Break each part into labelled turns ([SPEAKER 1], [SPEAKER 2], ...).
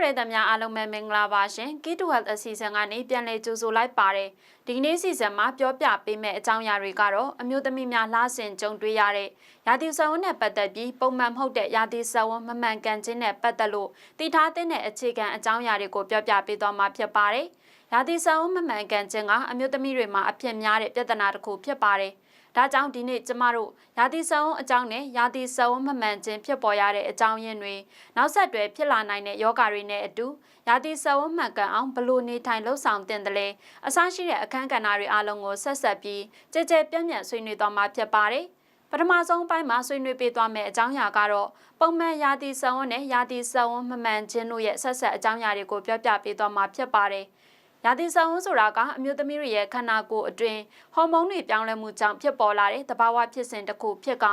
[SPEAKER 1] မြစီမပရိသတ်များအားလုံးပဲမင်္ဂလာပါရှင်။ Key to Health အစီအစဉ်ကနေပြန်လည်ကြိုဆိုလိုက်ပါတယ်။ဒီကနေ့စီစဉ်မှာပြောပြပေးမယ့်အကြောင်းအရာတွေကတော့အမျိုးသမီးများလှဆင်ကြုံတွေ့ရတဲ့ရာသီဆဝန်းနဲ့ပတ်သက်ပြီးပုံမှန်မဟုတ်တဲ့ရာသီဆဝန်းမမှန်ကန်ခြင်းနဲ့ပတ်သက်လို့တည်ထားတဲ့အခြေခံအကြောင်းအရာတွေကိုပြောပြပေးသွားမှာဖြစ်ပါတယ်။ရာသီဆဝန်းမမှန်ကန်ခြင်းကအမျိုးသမီးတွေမှာအဖြစ်များတဲ့ပြဿနာတစ်ခုဖြစ်ပါတယ်။ ဒါကြောင့်ဒီနေ့ကျမတို့ရာသီစံဝန်းအကြောင်းနဲ့ရာသီစံဝန်းမမှန်ခြင်းဖြစ်ပေါ်ရတဲ့အကြောင်းရင်းတွေနောက်ဆက်တွဲဖြစ်လာနိုင်တဲ့ယောဂတွေနဲ့အတူရာသီစံဝန်းမှန်ကန်အောင်ဘလို့နေထိုင်လှုပ်ဆောင်တင်တယ်လဲအစရှိတဲ့အခန်းကဏ္ဍတွေအားလုံးကိုဆက်ဆက်ပြီးကြည်ကြဲပြန့်ပြန့်ဆွေးနွေးသွားမှာဖြစ်ပါတယ်ပထမဆုံးပိုင်းမှာဆွေးနွေးပေးသွားမယ့်အကြောင်းအရာကတော့ပုံမှန်ရာသီစံဝန်းနဲ့ရာသီစံဝန်းမမှန်ခြင်းတို့ရဲ့ဆက်ဆက်အကြောင်းအရာတွေကိုပြောပြပေးသွားမှာဖြစ်ပါတယ်။ ရာသီဆောင်ဝန်းဆိုတာကအမျိုးသမီးတွေရဲ့ခန္ဓာကိုယ်အတွင်းဟော်မုန်းတွေပြောင်းလဲမှုကြောင့်ဖြစ်ပေါ်လာတဲ့သဘာဝဖြစ်စဉ်တစ်ခုဖြစ်က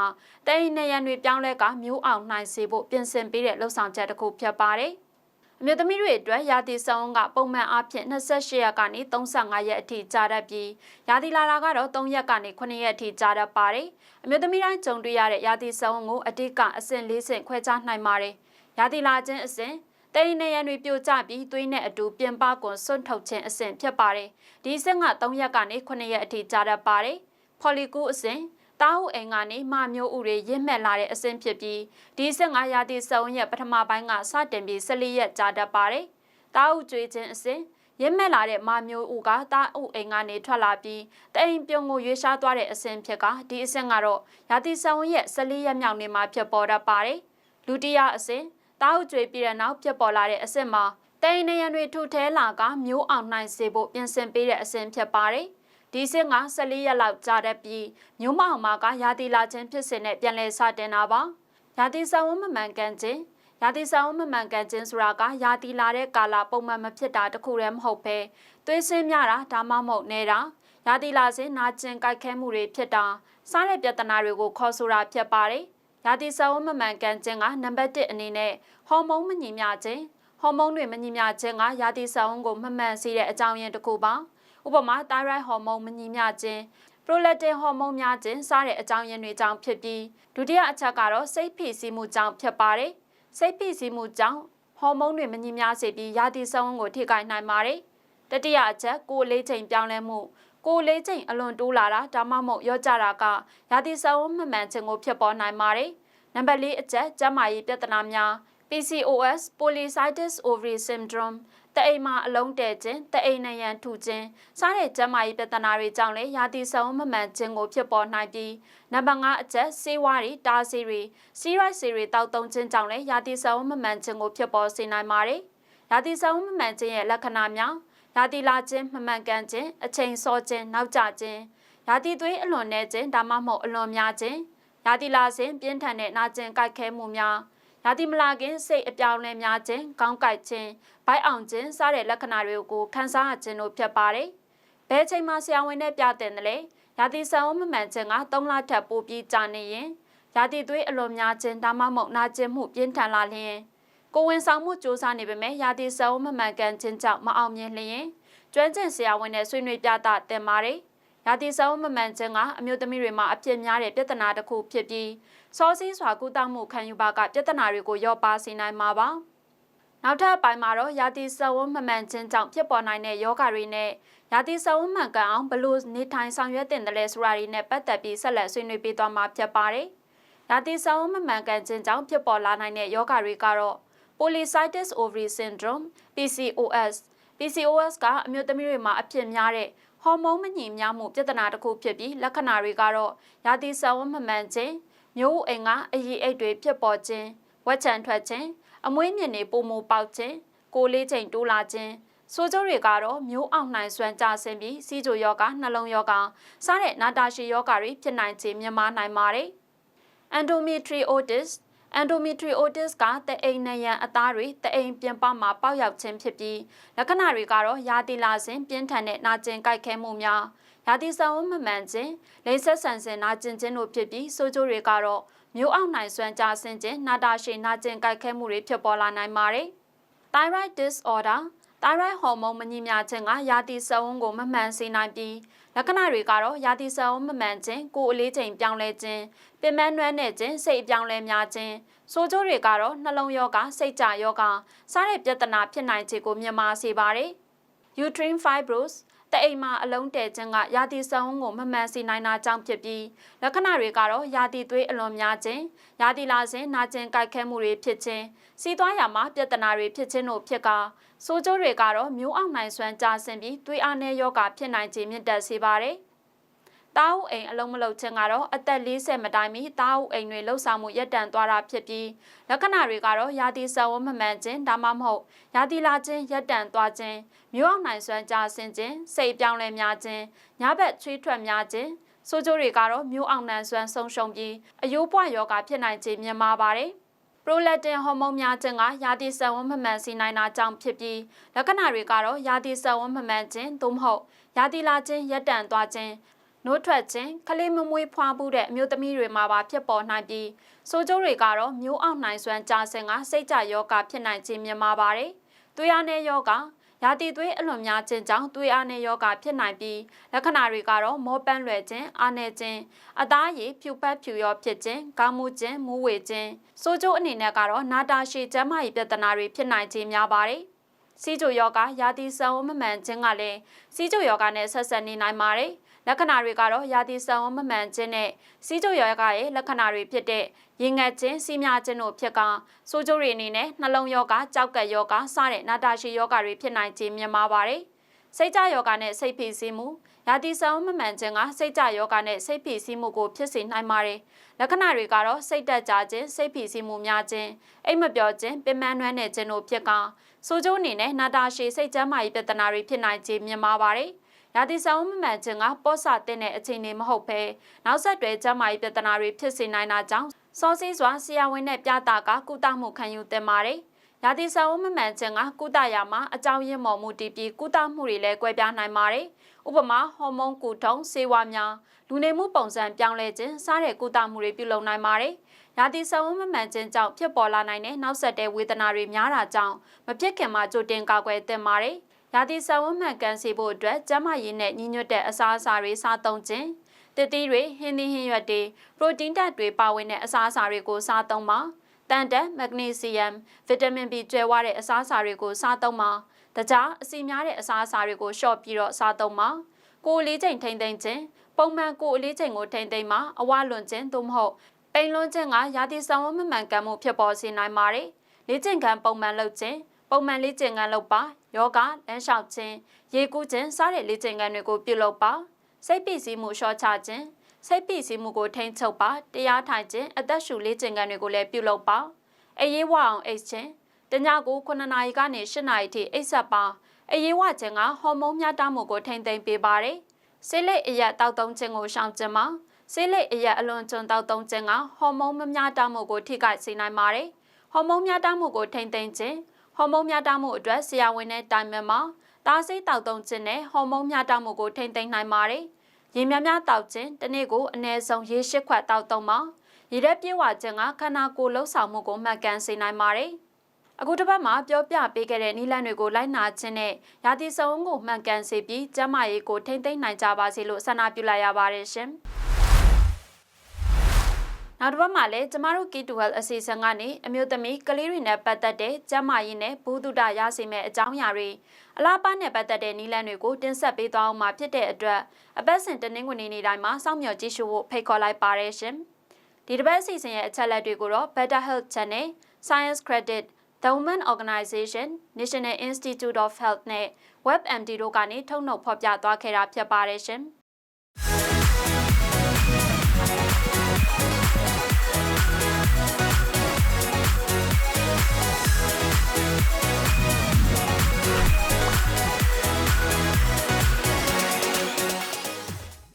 [SPEAKER 1] တိမ်နေရန်တွေပြောင်းလဲကမျိုးအောင်နိုင်စေဖို့ပြင်ဆင်ပေးတဲ့လှုပ်ဆောင်ချက်တစ်ခုဖြစ်ပါတယ်။အမျိုးသမီးတွေအတွက်ရာသီဆောင်ကပုံမှန်အားဖြင့်28ရက်ကနေ35ရက်အထိကြာတတ်ပြီးရာသီလာတာကတော့3ရက်ကနေ9ရက်အထိကြာတတ်ပါတယ်။အမျိုးသမီးတိုင်းကြုံတွေ့ရတဲ့ရာသီဆောင်ကိုအတိတ်ကအဆင့်၄ဆင့်ခွဲခြားနိုင်ပါတယ်။ရာသီလာခြင်းအဆင့် တိန်နေရန်တွေပြိုကျပြီးသွေးနဲ့အတူပြင်ပကွန်စွန့်ထုတ်ခြင်းအဆင့်ဖြစ်ပါတယ်။ဒီအဆင့်က3ရက်ကနေ9ရက်အထိကြာတတ်ပါတယ်။ဖော်လီကူအဆင့်တာဟုအိမ်ကနေမမျိုးဥတွေရင့်မှက်လာတဲ့အဆင့်ဖြစ်ပြီးဒီအဆင့်ကရာသီစုံရက်ပထမပိုင်းကစတင်ပြီး14ရက်ကြာတတ်ပါတယ်။တာဟုကျွေးခြင်းအဆင့်ရင့်မဲ့လာတဲ့မာမျိုးဦးကတာအုပ်အိမ်ကနေထွက်လာပြီးတိမ်ပြုံကိုရွေးရှားသွားတဲ့အဆင့်ဖြစ်ကဒီအဆင့်ကတော့ရာသီဆောင်ရဲ့14ရက်မြောက်နေ့မှာဖြစ်ပေါ်တတ်ပါတယ်။လူတီယာအဆင့် တားဥကျွေပြီးတဲ့နောက်ဖြစ်ပေါ်လာတဲ့အဆင့်မှာတိန်နေရန်တွေထုထဲလာကမျိုးအောင်နိုင်စေဖို့ပြင်ဆင်ပေးတဲ့အဆင့်ဖြစ်ပါတယ်။ဒီဆင့်က14ရက်လောက်ကြာတဲ့ပြီးမျိုးမောင်မာကရာသီလာခြင်းဖြစ်စဉ်နဲ့ပြန်လည်စတင်တာပါ။ရာသီဆောင်ဝမမှန်ကန်ခြင်းရာသီဆောင်မမှန်ကန်ခြင်းဆိုတာကရာသီလာတဲ့ကာလပုံမှန်မဖြစ်တာတခုတည်းမဟုတ်ပဲသွေးဆင်းများတာဒါမှမဟုတ်နေတာရာသီလာစဉ်နာကျင်ကြိုက်ခဲမှုတွေဖြစ်တာစားတဲ့ပြဿနာတွေကိုခေါ်ဆိုတာဖြစ်ပါတယ် ရာသီဆောင်မမှန်ကန်ခြင်းကနံပါတ်1အနေနဲ့ဟော်မုန်းမညီမျှခြင်းဟော်မုန်းတွေမညီမျှခြင်းကရာသီဆောင်ကိုမမှန်စေတဲ့အကြောင်းရင်းတစ်ခုပါဥပမာ thyroid ဟော်မုန်းမညီမျှခြင်း prolactin ဟော်မုန်းများခြင်းစတဲ့အကြောင်းရင်းတွေကြောင့်ဖြစ်ပြီးဒုတိယအချက်ကတော့စိတ်ဖိစီးမှုကြောင့်ဖြစ်ပါတယ်စိတ်ဖိစီးမှုကြောင့်ဟော်မုန်းတွေမညီမျှစေပြီးရာသီဆောင်ကိုထိခိုက်နိုင်ပါတယ်တတိယအချက်ကိုယ်လေးချိန်ပြောင်းလဲမှု ကိုလေးချိန်အလွန်တိုးလာတာဒါမှမဟုတ်ရော့ကြတာကရာသီဆဝမမှန်ခြင်းကိုဖြစ်ပေါ်နိုင်ပါတယ်။နံပါတ်၄အချက်ကျန်းမာရေးပြဿနာများ PCOS polycystis ovary syndrome တအိမ်မှာအလုံးတဲခြင်းတအိမ်နရန်ထူခြင်းစားတဲ့ကျန်းမာရေးပြဿနာတွေကြောင့်လည်းရာသီဆဝမမှန်ခြင်းကိုဖြစ်ပေါ်နိုင်ပြီးနံပါတ်၅အချက်ဆေးဝါးတွေတားဆီးတွေစီးရိုက်ဆီတွေတောက်သုံးခြင်းကြောင့်လည်းရာသီဆဝမမှန်ခြင်းကိုဖြစ်ပေါ်စေနိုင်ပါတယ်။ရာသီဆဝမမှန်ခြင်းရဲ့လက္ခဏာများ ရာသီလာခြင်းမမှန်ကန်ခြင်းအချိန်စောခြင်းနောက်ကျခြင်းရာသီသွေးအလွန်နေခြင်းဒါမှမဟုတ်အလွန်များခြင်းရာသီလာစဉ်ပြင်းထန်တဲ့နာကျင်ကြိုက်ခဲမှုများရာသီမလာခင်စိတ်အပြောင်းလဲများခြင်းကောင်းကြိုက်ခြင်းဘိုက်အောင်ခြင်းစတဲ့လက္ခဏာတွေကိုခန်းစားရခြင်းတို့ဖြစ်ပါတယ်။ဘယ်ချိန်မှဆရာဝန်နဲ့ပြတဲ့တယ်လဲရာသီဆံဝမမှန်ခြင်းက3လထက်ပိုပြီးကြာနေရင်ရာသီသွေးအလွန်များခြင်းဒါမှမဟုတ်နာကျင်မှုပြင်းထန်လာလျင် ကိုဝင်ဆောင်မှုစ조사နေပေမဲ့ရာသီစအုံးမမှန်ကန်ခြင်းကြောင့်မအောင်မြင်လျင်ကျွမ်းကျင်ဆရာဝန်နဲ့ဆွေးနွေးပြသတင်ပါတယ်။ရာသီစအုံးမမှန်ခြင်းကအမျိုးသမီးတွေမှာအဖြစ်များတဲ့ပြဿနာတစ်ခုဖြစ်ပြီးစောစည်းစွာကုသမှုခံယူပါကပြဿနာတွေကိုရော့ပါစေနိုင်မှာပါ။နောက်ထပ်အပိုင်းမှာတော့ရာသီစအုံးမမှန်ခြင်းကြောင့်ဖြစ်ပေါ်နိုင်တဲ့ယောဂတွေနဲ့ရာသီစအုံးမှန်ကန်အောင်ဘလို့နေထိုင်ဆောင်ရွက်တင်တယ်လဲဆိုတာတွေနဲ့ပတ်သက်ပြီးဆက်လက်ဆွေးနွေးပေးသွားမှာဖြစ်ပါတယ်။ရာသီစအုံးမမှန်ကန်ခြင်းကြောင့်ဖြစ်ပေါ်လာနိုင်တဲ့ယောဂတွေကတော့ polycystis ovary syndrome PCOS PCOS ကအမျိုးသမီးတွေမှာအဖြစ်များတဲ့ဟော်မုန်းမညီမျှမှုပြဿနာတစ်ခုဖြစ်ပြီးလက္ခဏာတွေကတော့ရာသီဆံဝမမှန်ခြင်းမျိုးအိမ်ကအရည်အိတ်တွေဖြစ်ပေါ်ခြင်းဝက်ချံထွက်ခြင်းအမွေးမြင့်တွေပုံမပေါက်ခြင်းကိုလေးချိန်တိုးလာခြင်းဆိုကြတွေကတော့မျိုးအောင်နိုင်စွမ်းကြဆင်းပြီးစီးကြိုယောဂနှလုံးယောဂစားတဲ့နာတာရှည်ယောဂတွေဖြစ်နိုင်ခြင်းမြင်မာနိုင်ပါတယ်။ endometriosis endometriosis ကတအိမ်နယံအသားတွေတအိမ်ပြင်ပမှာပေါက်ရောက်ခြင်းဖြစ်ပြီးလက္ခဏာတွေကတော့ရာသီလာစဉ်ပြင်းထန်တဲ့နာကျင်ကြိုက်ခဲမှုများရာသီဆောင်မမှန်ခြင်းလိမ့်ဆက်ဆန်စင်နာကျင်ခြင်းတို့ဖြစ်ပြီးဆိုးကျိုးတွေကတော့မျိုးအောင်နိုင်စွမ်းကြဆင်းခြင်းနာတာရှည်နာကျင်ကြိုက်ခဲမှုတွေဖြစ်ပေါ်လာနိုင်ပါတယ်။ thyroid disorder ။ thyroid hormone မညီမျှခြင်းကရာသီစဝန်းကိုမမှန်စေနိုင်ပြီး လက္ခဏာတွေကတော့ရာသီစဝန်းမမှန်ခြင်းကိုယ်အလေးချိန်ပြောင်းလဲခြင်းပင်မနှွမ်းနေခြင်းစိတ်အပြောင်းလဲများခြင်းဆိုးကျိုးတွေကတော့နှလုံးရောဂါစိတ်ကြရောဂါစားတဲ့ပြဿနာဖြစ်နိုင်ခြေကိုမြင်မာစေပါတယ်။ uterine fibrosis တအိမ်မှာအလုံးတဲခြင်းကရာသီစဝန်းကိုမမှန်စီနိုင်တာကြောင့်ဖြစ်ပြီးလက္ခဏာတွေကတော့ရာသီသွေးအလွန်များခြင်းရာသီလာစဉ်နာကျင်ကြိုက်ခဲမှုတွေဖြစ်ခြင်းစီးသွားရမှာပြဿနာတွေဖြစ်ခြင်းတို့ဖြစ်ကာဆိုးကျိုးတွေကတော့မျိုးအောင်နိုင်စွမ်းကြာဆင်းပြီးသွေးအားနည်းယောဂဖြစ်နိုင်ခြင်းမြင့်တက်စေပါတယ်။ တားဦးအိမ်အလုံးမလုံးခြင်းကတော့အသက်40မတိုင်မီတားဦးအိမ်တွေလှုပ်ဆောင်မှုရပ်တန့်သွားတာဖြစ်ပြီးလက္ခဏာတွေကတော့ရာသီစဝန်းမမှန်ခြင်းဒါမှမဟုတ်ရာသီလာခြင်းရပ်တန့်သွားခြင်းမျိုးအောင်နိုင်စွမ်းကြာဆင်းခြင်းစိတ်ပြောင်းလဲများခြင်းညဘက်ချွေးထွက်များခြင်းဆိုးကျိုးတွေကတော့မျိုးအောင်နိုင်စွမ်းဆုံးရှုံးပြီးအယိုးပွားယောဂဖြစ်နိုင်ခြင်းမြင်မာပါတယ်ပရိုလက်တင်ဟော်မုန်းများခြင်းကယာတိဆံဝန်းမမှန်စီနိုင်တာကြောင့်ဖြစ်ပြီးလက္ခဏာတွေကတော့ယာတိဆံဝန်းမမှန်ခြင်းသို့မဟုတ်ယာတိလာခြင်းရပ်တန့်သွားခြင်း နိုးထွက်ခြင်းကလေးမမွေးဖွားမှုတဲ့အမျိုးသမီးတွေမှာပါဖြစ်ပေါ်နိုင်ပြီးဆိုကြိုးတွေကတော့မျိုးအောင်နိုင်စွမ်းကြာဆင်ကစိတ်ကြယောဂဖြစ်နိုင်ခြင်းမြင်မာပါတယ်။သွေးအားနည်းယောဂရာသီသွေးအလွန်များခြင်းကြောင့်သွေးအားနည်းယောဂဖြစ်နိုင်ပြီးလက္ခဏာတွေကတော့မောပန်းလွယ်ခြင်းအားနည်းခြင်းအသားရည်ဖြူပတ်ဖြူရောဖြစ်ခြင်းကောင်းမှုခြင်းမူးဝေခြင်းဆိုကြိုးအနေနဲ့ကတော့နာတာရှည်ကျန်းမာရေးပြဿနာတွေဖြစ်နိုင်ခြင်းများပါတယ်။စီဂျိုယောဂရာသီစံဝမမှန်ခြင်းကလည်းစီဂျိုယောဂနဲ့ဆက်ဆက်နေနိုင်ပါတယ်။ လက္ခဏာတွေကတော့ရာသီစံဝမမှန်ခြင်းနဲ့စီးကျုပ်ရောဂါရဲ့လက္ခဏာတွေဖြစ်တဲ့ရင်ငတ်ခြင်းစီးများခြင်းတို့ဖြစ်ကဆိုးကျိုးတွေအနေနဲ့နှလုံးရောဂါကြောက်ကက်ရောဂါစတဲ့နာတာရှည်ရောဂါတွေဖြစ်နိုင်ခြင်းမြင်ပါပါတယ်။စိတ်ကြယောဂါနဲ့စိတ်ဖိစီးမှုရာသီစံမမှန်ခြင်းကစိတ်ကြယောဂါနဲ့စိတ်ဖိစီးမှုကိုဖြစ်စေနိုင်ပါတယ်။လက္ခဏာတွေကတော့စိတ်တက်ကြခြင်းစိတ်ဖိစီးမှုများခြင်းအိမ်မပြောခြင်းပင်ပန်းနှွမ်းနေခြင်းတို့ဖြစ်ကဆိုးကျိုးအနေနဲ့နာတာရှည်စိတ်ကျန်းမာရေးပြဿနာတွေဖြစ်နိုင်ခြင်းမြင်ပါပါတယ်။ ရာသီဆောင်မမှန်ခြင်းကပော့ဆတဲ့အခြေအနေမဟုတ်ဘဲနောက်ဆက်တွဲကျန်းမာရေးပြဿနာတွေဖြစ်စေနိုင်တာကြောင့်စောစည်းစွာဆရာဝန်နဲ့ပြတာကကုသမှုခံယူသင့်ပါတယ်။ရာသီဆောင်မမှန်ခြင်းကကုသရာမှာအကြောင်းရင်းမော်မှုတည်ပြီးကုသမှုတွေလည်းကွဲပြားနိုင်ပါတယ်။ဥပမာဟော်မုန်းကူထုံဆေးဝါးများလူနေမှုပုံစံပြောင်းလဲခြင်းစတဲ့ကုသမှုတွေပြုလုပ်နိုင်ပါတယ်။ရာသီဆောင်မမှန်ခြင်းကြောင့်ဖြစ်ပေါ်လာနိုင်တဲ့နောက်ဆက်တွဲဝေဒနာတွေများတာကြောင့်မဖြစ်ခင်မှာကြိုတင်ကာကွယ်သင့်ပါတယ်။ ရာသီစာဝတ်မှန်ကန်စေဖို့အတွက်ကျန်းမာရေးနဲ့ညီညွတ်တဲ့အစားအစာတွေစားသုံးခြင်းတတိတွေဟင်းသီးဟင်းရွက်တွေပရိုတင်းဓာတ်တွေပါဝင်တဲ့အစားအစာတွေကိုစားသုံးပါတန်တက်မက်ဂနီဆီယမ်ဗီတာမင် B ကျွဲဝတဲ့အစားအစာတွေကိုစားသုံးပါတကြားအစီများတဲ့အစားအစာတွေကိုရှော့ပြီးတော့စားသုံးပါကိုယ်လေးချိန်ထိမ့်သိမ့်ခြင်းပုံမှန်ကိုယ်အလေးချိန်ကိုထိမ့်သိမ့်မှာအဝလွန်ခြင်းသို့မဟုတ်ပိန်လွန်ခြင်းကရာသီဆောင်ဝတ်မှန်ကန်မှုဖြစ်ပေါ်စေနိုင်ပါတယ်လေ့ကျင့်ခန်းပုံမှန်လုပ်ခြင်း ပုံမှန်လေ့ကျင့်ခန်းလုပ်ပါယောဂလမ်းလျှောက်ခြင်းရေကူးခြင်းစတဲ့လေ့ကျင့်ခန်းတွေကိုပြုလုပ်ပါစိတ်ပီစီမှုလျှော့ချခြင်းစိတ်ပီစီမှုကိုထိန်းချုပ်ပါတရားထိုင်ခြင်းအသက်ရှူလေ့ကျင့်ခန်းတွေကိုလည်းပြုလုပ်ပါအေးရေးဝအောင်အိတ်ခြင်းတညကို9နာရီကနေ10နာရီထိအိတ်ဆက်ပါအေးရေးဝခြင်းကဟော်မုန်းမျှတမှုကိုထိန်းသိမ်းပေးပါတယ်ဆေးလိပ်အရက်တောက်သုံးခြင်းကိုရှောင်ခြင်းမှာဆေးလိပ်အရက်အလွန်ကျွံတောက်သုံးခြင်းကဟော်မုန်းမမျှတမှုကိုထိခိုက်စေနိုင်ပါတယ်ဟော်မုန်းမျှတမှုကိုထိန်းသိမ်းခြင်း ဟော်မုန်းမျှတမှုအတွက်ဆရာဝန်နဲ့တိုင်ပင်မှာတားဆီးတောက်သုံးခြင်းနဲ့ဟော်မုန်းမျှတမှုကိုထိမ့်သိမ်းနိုင်ပါတယ်။ရေများများတောက်ခြင်းတစ်နေ့ကိုအနည်းဆုံးရေရှစ်ခွက်တောက်သုံးပါ။ရေရက်ပြေဝခြင်းကခန္ဓာကိုယ်လှုပ်ဆောင်မှုကိုမှတ်ကန်စေနိုင်ပါတယ်။အခုတစ်ပတ်မှာပြောပြပေးခဲ့တဲ့နီလန်တွေကိုလိုက်နာခြင်းနဲ့ရာသီစုံကိုမှန်ကန်စေပြီးကျန်းမာရေးကိုထိမ့်သိမ်းနိုင်ကြပါစေလို့ဆန္ဒပြုလိုက်ရပါတယ်ရှင်။ နောက်တစ်ပတ်မှာလည်းကျမတို့ Key to Health အစီအစဉ်ကနေအမျိုးသမီးကလေးတွေနဲ့ပတ်သက်တဲ့ကျန်းမာရေးနဲ့ဘူးတုဒရရှိမဲ့အကြောင်းအရာတွေအလားပါနဲ့ပတ်သက်တဲ့နည်းလမ်းတွေကိုတင်ဆက်ပေးသွားအောင်မှာဖြစ်တဲ့အတွက်အပတ်စဉ်တနင်္ဂနွေနေ့တိုင်းမှာစောင့်မျှော်ကြည့်ရှုဖို့ဖိတ်ခေါ်လိုက်ပါရရှင်။ဒီတစ်ပတ်အစီအစဉ်ရဲ့အချက်လက်တွေကိုတော့ Better Health Channel, Science Credit, The Women Organization, National Institute of Health နဲ့ WebMD တို့ကနေထုတ်နှုတ်ဖော်ပြသွားခဲ့တာဖြစ်ပါတယ်ရှင်။ you